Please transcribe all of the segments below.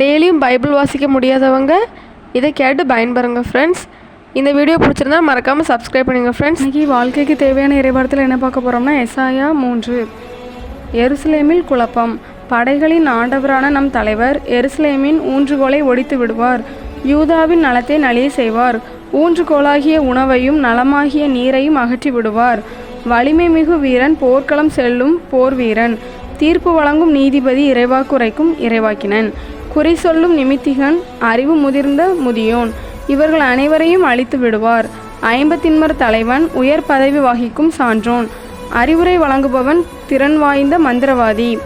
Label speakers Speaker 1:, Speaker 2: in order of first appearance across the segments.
Speaker 1: டெய்லியும் பைபிள் வாசிக்க முடியாதவங்க இதை கேட்டு பயன்பெறுங்க ஃப்ரெண்ட்ஸ் இந்த வீடியோ பிடிச்சிருந்தா மறக்காமல் சப்ஸ்கிரைப் பண்ணுங்கள் ஃப்ரெண்ட்ஸ்
Speaker 2: இன்றைக்கி வாழ்க்கைக்கு தேவையான இறைவாரத்தில் என்ன பார்க்க போகிறோம்னா எசாயா மூன்று. எருசலேமில் குழப்பம். படைகளின் ஆண்டவரான நம் தலைவர் எருசலேமின் ஊன்றுகோலை ஒடித்து விடுவார். யூதாவின் நலத்தை நலிய செய்வார். ஊன்றுகோலாகிய உணவையும் நலமாகிய நீரையும் அகற்றி விடுவார். வலிமை மிகு வீரன் போர்க்களம் செல்லும் போர் வீரன். தீர்ப்பு வழங்கும் நீதிபதி இறைவாக்குரைக்கும் இறைவாக்கினன். குறி சொல்லும் நிமித்திகன் அறிவு முதிர்ந்த முதியோன். இவர்கள் அனைவரையும் அழித்து விடுவார். ஐம்பத்தின்மர் தலைவன் உயர் பதவி வகிக்கும் சான்றோன். அறிவுரை வழங்குபவன் திறன் வாய்ந்த மந்திரவாதி.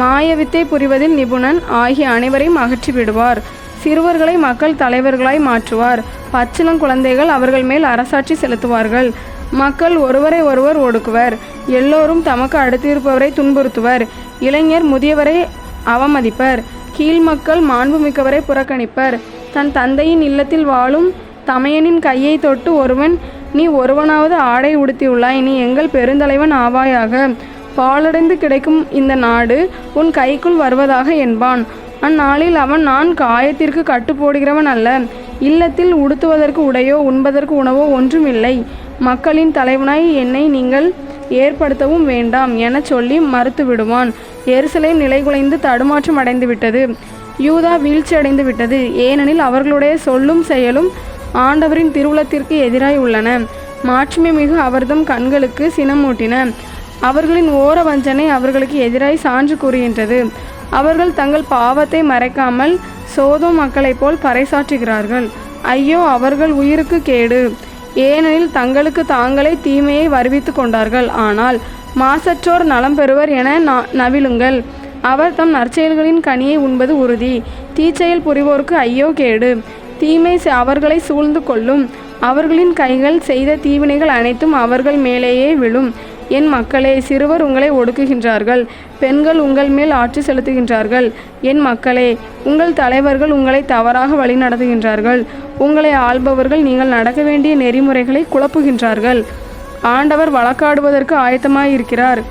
Speaker 2: மாயவித்தை புரிவதில் நிபுணன் ஆகிய அனைவரையும் அகற்றிவிடுவார் சிறுவர்களை மக்கள் தலைவர்களாய் மாற்றுவார். பச்சிளம் குழந்தைகள் அவர்கள் மேல் அரசாட்சி செலுத்துவார்கள். மக்கள் ஒருவரை ஒருவர் ஒடுக்குவர். எல்லோரும் தமக்கு அடுத்திருப்பவரை துன்புறுத்துவர். இளைஞர் முதியவரை அவமதிப்பர். கீழ் மக்கள் மாண்புமிக்கவரை புறக்கணிப்பர். தன் தந்தையின் இல்லத்தில் வாழும் தமையனின் கையை தொட்டு ஒருவன் நீ ஒருவனாவது ஆடை உடுத்தியுள்ளாய் நீ எங்கள் பெருந்தலைவன் ஆவாயாக. பாலடைந்து கிடைக்கும் இந்த நாடு உன் கைக்குள் வருவதாக என்பான். அந்நாளில் அவன் நான் காயத்திற்கு கட்டு போடுகிறவன் அல்ல. இல்லத்தில் உடுத்துவதற்கு உடையோ உண்பதற்கு உணவோ ஒன்றும் இல்லை மக்களின் தலைவனாய் என்னை நீங்கள் ஏற்படுத்தவும் வேண்டாம் என சொல்லி மறுத்து விடுவான் எருசலேம் நிலைகுலைந்து தடுமாற்றம் அடைந்து விட்டது யூதா வீழ்ச்சி அடைந்து விட்டது. ஏனெனில் அவர்களுடைய சொல்லும் செயலும் ஆண்டவரின் திருவுளத்திற்கு எதிராய் உள்ளன. மாட்சிமை மிகு அவர்தம் கண்களுக்கு சினமூட்டின. அவர்களின் ஓர வஞ்சனை அவர்களுக்கு எதிராய் சான்று கூறுகின்றது. அவர்கள் தங்கள் பாவத்தை மறைக்காமல் சோதோ மக்களைப் போல் பறைசாற்றுகிறார்கள். ஐயோ அவர்கள் உயிருக்கு கேடு. ஏனெனில் தங்களுக்கு தாங்களே தீமையை வருவித்து கொண்டார்கள். ஆனால் மாசற்றோர் நலம் பெறுவர் என நவிழுங்கள் அவர் தம் நற்செயல்களின் கனியை உண்பது உறுதி. தீச்செயல் புரிவோருக்கு ஐயோ கேடு. தீமை செ- அவர்களை சூழ்ந்து கொள்ளும். அவர்களின் கைகள் செய்த தீவினைகள் அனைத்தும் அவர்கள் மேலேயே விழும். என் மக்களே சிறுவர் உங்களை ஒடுக்குகின்றார்கள். பெண்கள் உங்கள் மேல் ஆட்சி செலுத்துகின்றார்கள். என் மக்களே உங்கள் தலைவர்கள் உங்களை தவறாக வழிநடத்துகின்றார்கள். உங்களை ஆள்பவர்கள் நீங்கள் நடக்க வேண்டிய நெறிமுறைகளை குழப்புகின்றார்கள். ஆண்டவர் வழக்காடுவதற்கு ஆயத்தமாயிருக்கிறார்.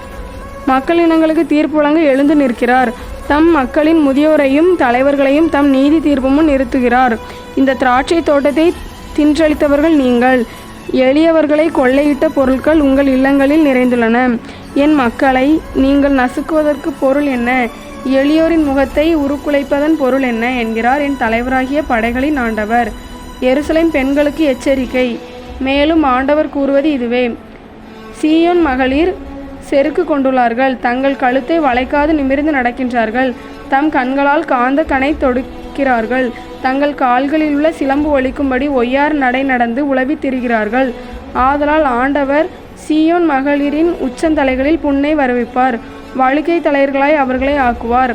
Speaker 2: மக்களினங்களுக்கு தீர்ப்பு வழங்க எழுந்து நிற்கிறார். தம் மக்களின் முதியோரையும் தலைவர்களையும் தம் நீதி தீர்ப்பு முன் நிறுத்துகிறார். இந்த திராட்சை தோட்டத்தை தின்றளித்தவர்கள் நீங்கள். எளியவர்களை கொள்ளையிட்ட பொருட்கள் உங்கள் இல்லங்களில் நிறைந்துள்ளன. என் மக்களை நீங்கள் நசுக்குவதற்கு பொருள் என்ன? எளியோரின் முகத்தை உருக்குலைப்பதன் பொருள் என்ன? என்கிறார் என் தலைவராகிய படைகளின் ஆண்டவர். எருசலேம் பெண்களுக்கு எச்சரிக்கை. மேலும் ஆண்டவர் கூறுவது இதுவே. சீயோன் மகளிர் செருக்கு கொண்டுள்ளார்கள். தங்கள் கழுத்தை வளைக்காது நிமிர்ந்து நடக்கின்றார்கள். தம் கண்களால் காந்த கனை தொடுக்கிறார்கள் தங்கள் கால்களில் உள்ள சிலம்பு ஒழிக்கும்படி ஒய்யார் நடை நடந்து உலவித் திரிகிறார்கள். ஆதலால் ஆண்டவர் சீயோன் மகளிரின் உச்சந்தலைகளில் புண்ணை வரவிப்பார். வழுக்கை தலையர்களாய் அவர்களை ஆக்குவார்.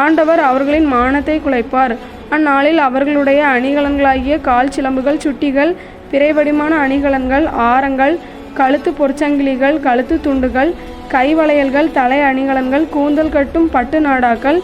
Speaker 2: ஆண்டவர் அவர்களின் மானத்தை குலைப்பார். அந்நாளில் அவர்களுடைய அணிகலன்களாகிய கால் சிலம்புகள் சுட்டிகள் பிறைவடிமான அணிகலன்கள் ஆரங்கள் கழுத்து பொற்சங்கிலிகள் கழுத்து துண்டுகள் கைவளையல்கள் தலை அணிகலன்கள் கூந்தல் கட்டும் பட்டு நாடாக்கள்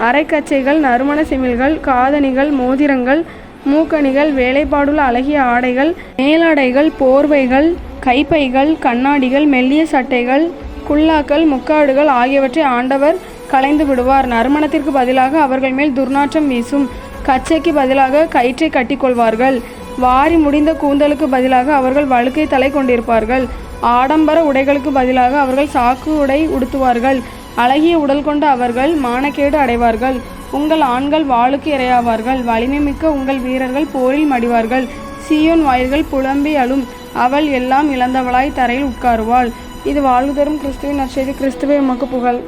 Speaker 2: அரைக்கச்சைகள் நறுமண சிமிழ்கள் காதணிகள் மோதிரங்கள் மூக்கணிகள் வேலைப்பாடுள்ள அழகிய ஆடைகள் மேலாடைகள் போர்வைகள் கைப்பைகள் கண்ணாடிகள் மெல்லிய சட்டைகள் குல்லாக்கள் முக்காடுகள் ஆகியவற்றை ஆண்டவர் கலைந்து விடுவார். நறுமணத்திற்கு பதிலாக அவர்கள் மேல் துர்நாற்றம் வீசும். கச்சைக்கு பதிலாக கயிற்றை கட்டிக்கொள்வார்கள். வாரி முடிந்த கூந்தலுக்கு பதிலாக அவர்கள் வழுக்கை தலை கொண்டிருப்பார்கள். ஆடம்பர உடைகளுக்கு பதிலாக அவர்கள் சாக்கு உடை உடுத்துவார்கள். அழகிய உடல் கொண்ட அவர்கள் மானக்கேடு அடைவார்கள். உங்கள் ஆண்கள் வாளுக்கு இரையாவார்கள். வலிமை மிக்க உங்கள் வீரர்கள் போரில் மடிவார்கள். சீயோன் வாயில்கள் புலம்பி அழும். அவள் எல்லாம் இழந்தவளாய் தரையில் உட்காருவாள். இது வாழ்வு தரும் கிறிஸ்துவின் நற்செய்தி. கிறிஸ்துவை உமக்கு புகழ்.